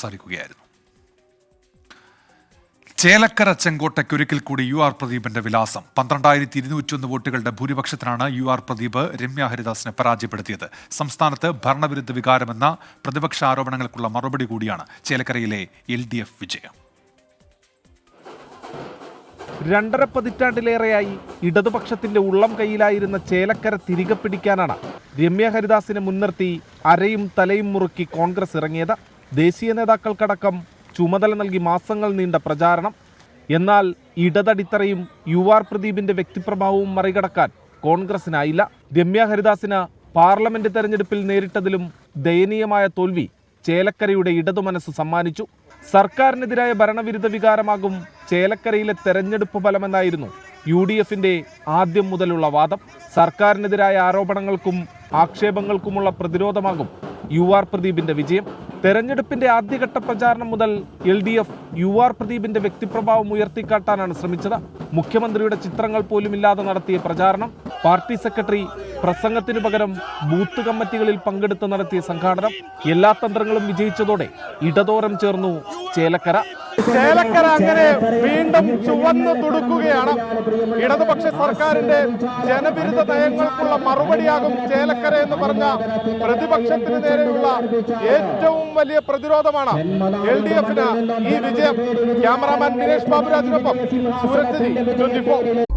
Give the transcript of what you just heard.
സംസാരിക്കുകയായിരുന്നു. ചേലക്കര ചെങ്കോട്ടയ്ക്ക് ഒരിക്കൽ കൂടി യു ആർ പ്രദീപിന്റെ വിലാസം. പന്ത്രണ്ടായിരത്തി ഇരുന്നൂറ്റൊന്ന് വോട്ടുകളുടെ ഭൂരിപക്ഷത്തിനാണ് യു ആർ പ്രദീപ് രമ്യ ഹരിദാസിനെ പരാജയപ്പെടുത്തിയത്. സംസ്ഥാനത്ത് ഭരണവിരുദ്ധ വികാരമെന്ന പ്രതിപക്ഷ ആരോപണങ്ങൾക്കുള്ള മറുപടി കൂടിയാണ് ചേലക്കരയിലെ എൽ ഡി എഫ് വിജയം. രണ്ടര പതിറ്റാണ്ടിലേറെയായി ഇടതുപക്ഷത്തിന്റെ ഉള്ളം കയ്യിലായിരുന്ന ചേലക്കര തിരികെ പിടിക്കാനാണ് രമ്യ ഹരിദാസിനെ മുൻനിർത്തി അരയും തലയും മുറുക്കി കോൺഗ്രസ് ഇറങ്ങിയത്. ദേശീയ നേതാക്കൾക്കടക്കം ചുമതല നൽകി മാസങ്ങൾ നീണ്ട പ്രചാരണം. എന്നാൽ ഇടതടിത്തറയും യു ആർ പ്രദീപിന്റെ വ്യക്തിപ്രഭാവവും മറികടക്കാൻ കോൺഗ്രസിനായില്ല. രമ്യ ഹരിദാസിന് പാർലമെന്റ് തെരഞ്ഞെടുപ്പിൽ നേരിട്ടതിലും ദയനീയമായ തോൽവി ചേലക്കരയുടെ ഇടതു മനസ്സ് സമ്മാനിച്ചു. സർക്കാരിനെതിരായ ഭരണവിരുദ്ധ വികാരമാകും ചേലക്കരയിലെ തെരഞ്ഞെടുപ്പ് ഫലമെന്നായിരുന്നു യു ഡി എഫിന്റെ ആദ്യം മുതലുള്ള വാദം. സർക്കാരിനെതിരായ ആരോപണങ്ങൾക്കും ആക്ഷേപങ്ങൾക്കുമുള്ള പ്രതിരോധമാകും യു ആർ പ്രദീപിന്റെ വിജയം. തെരഞ്ഞെടുപ്പിന്റെ ആദ്യഘട്ട പ്രചാരണം മുതൽ L D F U R പ്രദീപിന്റെ വ്യക്തിപ്രഭാവം ഉയർത്തിക്കാട്ടാനാണ് ശ്രമിച്ചത്. മുഖ്യമന്ത്രിയുടെ ചിത്രങ്ങൾ പോലും ഇല്ലാതെ നടത്തിയ പ്രചാരണം പാർട്ടി സെക്രട്ടറി പ്രസംഗത്തിനു പകരം ബൂത്ത് കമ്മിറ്റികളിൽ പങ്കെടുത്ത് നടത്തിയ സംഘാടനം എല്ലാ തന്ത്രങ്ങളും വിജയിച്ചതോടെ ഇടതോരം ചേർന്നു ചേലക്കര. ചേലക്കര അങ്ങനെ വീണ്ടും ചുവന്നു തുടുക്കുകയാണ്. ഇടതുപക്ഷ സർക്കാരിന്റെ ജനവിരുദ്ധ നയങ്ങൾക്കുള്ള മറുപടിയാകും ചേലക്കര എന്ന് പറഞ്ഞ പ്രതിപക്ഷത്തിന് നേരെയുള്ള ഏറ്റവും വലിയ പ്രതിരോധമാണ് എൽ ഡി എഫിന് ഈ വിജയം. ക്യാമറാമാൻ ദിനേഷ് ബാബുരാജിനൊപ്പം സൂരജ് ട്വന്റി